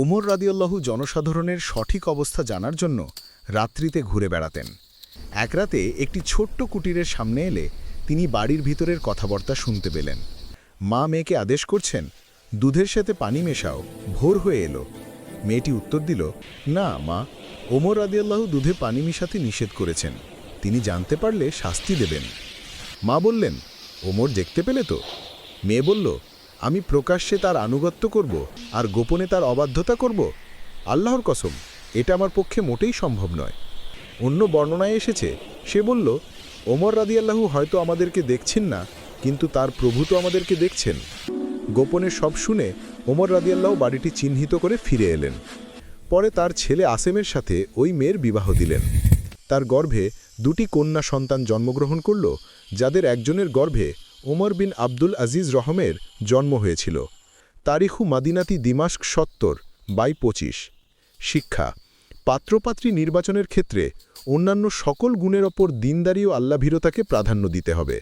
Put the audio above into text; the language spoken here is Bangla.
ওমর রাদিয়াল্লাহু জনসাধারণের সঠিক অবস্থা জানার জন্য রাত্রিতে ঘুরে বেড়াতেন। এক রাতে একটি ছোট্ট কুটিরের সামনে এলে তিনি বাড়ির ভিতরের কথাবার্তা শুনতে পেলেন। মা মেয়েকে আদেশ করছেন, দুধের সাথে পানি মেশাও, ভোর হয়ে এলো। মেয়েটি উত্তর দিল, না, মা, ওমর রাদিয়াল্লাহু দুধে পানি মিশাতে নিষেধ করেছেন। তিনি জানতে পারলে শাস্তি দেবেন। মা বললেন, ওমর দেখতে পেলে তো? মেয়ে বলল আমি প্রকাশ্যে তার আনুগত্য করব আর গোপনে তার অবাধ্যতা করব? আল্লাহর কসম, এটা আমার পক্ষে মোটেই সম্ভব নয়। অন্য বর্ণনায় এসেছে, সে বলল, ওমর রাদি রাদিয়াল্লাহু হয়তো আমাদেরকে দেখছেন না, কিন্তু তার প্রভু তো আমাদেরকে দেখছেন। গোপনে সব শুনে ওমর রাদিয়াল্লাহু বাড়িটি চিহ্নিত করে ফিরে এলেন। পরে তার ছেলে আসেমের সাথে ওই মেয়ের বিবাহ দিলেন। তার গর্ভে দুটি কন্যা সন্তান জন্মগ্রহণ করল, যাদের একজনের গর্ভে ওমর বিন আব্দুল আজিজ রহমের জন্ম হয়েছিল। তারিখু মাদিনাতি দিমাস্ক সত্তর, বাই পঁচিশ। শিক্ষা, পাত্রপাত্রী নির্বাচনের ক্ষেত্রে অন্যান্য সকল গুণের ওপর দিনদারি ও আল্লাভীরতাকে প্রাধান্য দিতে হবে।